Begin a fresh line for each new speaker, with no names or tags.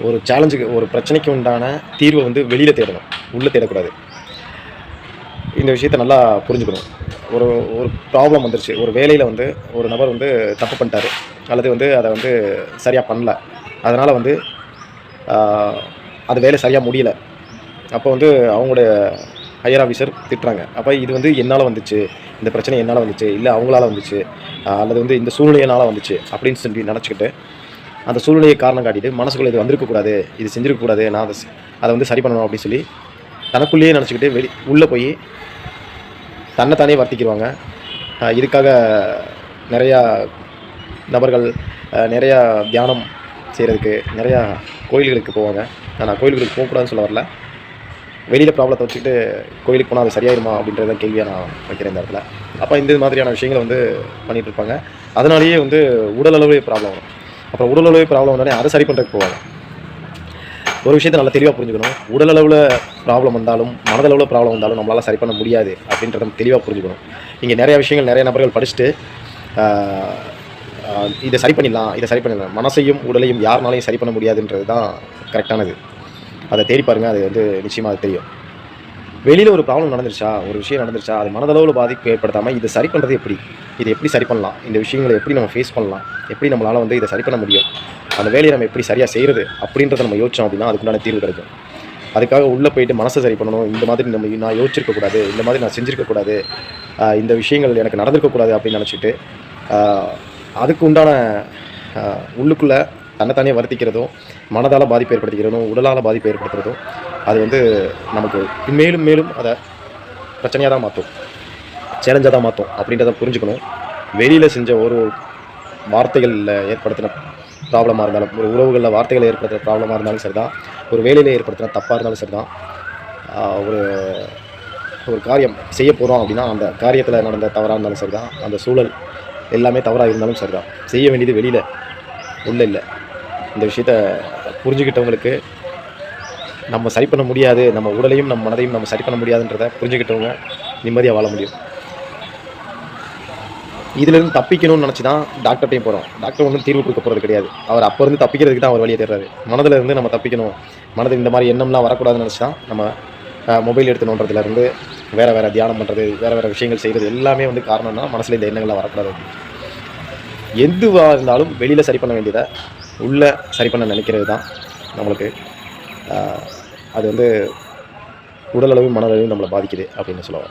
ஒரு சேலஞ்சுக்கு ஒரு பிரச்சனைக்கு உண்டான தீர்வை வந்து வெளியில் தேடணும். உள்ளே தேடக்கூடாது. இந்த விஷயத்தை நல்லா புரிஞ்சுக்கணும். ஒரு ஒரு ப்ராப்ளம் வந்துருச்சு. ஒரு வேலையில் வந்து ஒரு நபர் வந்து தப்பு பண்ணிட்டாரு. அல்லது வந்து அதை வந்து சரியாக பண்ணல. அதனால் வந்து அது வேலை சரியாக முடியல. அப்போ வந்து அவங்களுடைய ஹையர் ஆஃபீஸர் திட்டுறாங்க. அப்போ இது வந்து என்னால் வந்துச்சு? இந்த பிரச்சனை என்னால் வந்துச்சு? இல்லை அவங்களால வந்துச்சு? அல்லது வந்து இந்த சூழ்நிலையினால் வந்துச்சு? அப்படின்னு சொல்லி நினச்சிக்கிட்டு அந்த சூழ்நிலையை காரணம் காட்டிட்டு மனசுக்குள்ளே இது வந்திருக்கக்கூடாது இது செஞ்சிருக்கக்கூடாது நான் அதை அதை வந்து சரி பண்ணணும் அப்படின்னு சொல்லி தனக்குள்ளேயே நினச்சிக்கிட்டு வெளி உள்ளே போய் தன்னைத்தானே வர்த்திக்கிடுவாங்க இதுக்காக நிறையா நபர்கள் நிறையா தியானம் செய்கிறதுக்கு நிறையா கோயில்களுக்கு போவாங்க. நான் கோயில்களுக்கு போகக்கூடாதுன்னு சொல்ல வரல. வெளியில் ப்ராப்ளத்தை வச்சுக்கிட்டு கோயிலுக்கு போனால் அது சரியாயிருமா அப்படின்றத கேள்வியாக நான் வைக்கிறேன் இந்த இடத்துல. அப்போ இந்த மாதிரியான விஷயங்களை வந்து பண்ணிகிட்ருப்பாங்க அதனாலேயே வந்து உடல் அளவு ப்ராப்ளம் வரும். அப்புறம் உடல் அளவு ப்ராப்ளம் வந்தாலே அதை சரி பண்ணுறதுக்கு போவாங்க. ஒரு விஷயத்தை நல்லா தெளிவாக புரிஞ்சுக்கணும். உடலளவில் ப்ராப்ளம் வந்தாலும் மனதளவில் ப்ராப்ளம் வந்தாலும் நம்மளால் சரி பண்ண முடியாது அப்படின்றத நம்ம தெளிவாக புரிஞ்சுக்கணும். இங்கே நிறைய விஷயங்கள் நிறைய நபர்கள் படிச்சுட்டு இதை சரி பண்ணிடலாம் இதை சரி பண்ணிடலாம். மனசையும் உடலையும் யாருனாலையும் சரி பண்ண முடியாதுன்றது தான் கரெக்டானது அதை தேடி பாருங்கள் அது வந்து நிச்சயமாக அது தெரியும். வெளியில் ஒரு ப்ராப்ளம் நடந்துருச்சா? ஒரு விஷயம் நடந்துருச்சா? அது மனதளவில் பாதிப்பு ஏற்படுத்தாமல் இதை சரி பண்ணுறது எப்படி? இதை எப்படி சரி பண்ணலாம்? இந்த விஷயங்களை எப்படி நம்ம ஃபேஸ் பண்ணலாம்? எப்படி நம்மளால் வந்து இதை சரி பண்ண முடியும்? அந்த வேலையை நம்ம எப்படி சரியாக செய்கிறது அப்படின்றத நம்ம யோசிச்சோம் அப்படின்னா அதுக்குண்டான தீர்வு கிடைக்கும். அதுக்காக உள்ளே போயிட்டு மனசை சரி பண்ணணும். இந்த மாதிரி நம்ம நான் யோசிச்சிருக்கக்கூடாது இந்த மாதிரி நான் செஞ்சுருக்கக்கூடாது இந்த விஷயங்கள் எனக்கு நடந்திருக்கக்கூடாது அப்படின்னு நினச்சிட்டு அதுக்கு உண்டான உள்ளுக்குள்ளே தன்னைத்தானே வருத்திக்கிறதும் மனதால் பாதிப்பு ஏற்படுத்திக்கிறதும் உடலால் பாதிப்பு ஏற்படுத்துறதும் அது வந்து நமக்கு மேலும் மேலும் அதை பிரச்சனையாக தான் மாற்றும் சேலஞ்சாக தான் மாற்றும் அப்படின்றத புரிஞ்சுக்கணும். வெளியில் செஞ்ச ஒரு வார்த்தைகளில் ஏற்படுத்தின ப்ராப்ளமாக இருந்தாலும் ஒரு உறவுகளில் வார்த்தைகளை ஏற்படுத்துகிற ப்ராப்ளமாக இருந்தாலும் சரி தான் ஒரு வேலையில் ஏற்படுத்தின தப்பாக இருந்தாலும் சரி தான் ஒரு ஒரு காரியம் செய்ய போகிறோம் அப்படின்னா அந்த காரியத்தில் நடந்த தவறாக இருந்தாலும் சரி தான் அந்த சூழல் எல்லாமே தவறாக இருந்தாலும் சரி தான் செய்ய வேண்டியது வெளியில் உள்ள இல்லை. இந்த விஷயத்த புரிஞ்சுக்கிட்டவங்களுக்கு நம்ம சரி பண்ண முடியாது நம்ம உடலையும் நம்ம மனதையும் நம்ம சரி பண்ண முடியாதுன்றதை புரிஞ்சுக்கிட்டவங்க நிம்மதியாக வாழ முடியும். இதிலிருந்து தப்பிக்கணும்னு நினச்சி தான் டாக்டர்கிட்டையும் போகிறோம் டாக்டர் ஒன்றும் தீர்வு கொடுக்க போகிறது கிடையாது. அவர் அப்போ இருந்து தப்பிக்கிறதுக்கு தான் அவர் வழியை தேடுறாரு. மனதில் இருந்து நம்ம தப்பிக்கணும். மனதில் இந்த மாதிரி எண்ணம்லாம் வரக்கூடாதுன்னு நினச்சி தான் நம்ம மொபைல் எடுத்து வேறு வேறு தியானம் பண்ணுறது வேறு வேறு விஷயங்கள் செய்கிறது எல்லாமே வந்து காரணம்னா மனசில் இந்த எண்ணங்கள்லாம் வரக்கூடாது. எதுவாக இருந்தாலும் வெளியில் சரி பண்ண வேண்டியதை உள்ளே சரி பண்ண நினைக்கிறது தான் நம்மளுக்கு அது வந்து உடலளவும் மனதளவும் நம்மளை பாதிக்குது அப்படின்னு சொல்லுவாங்க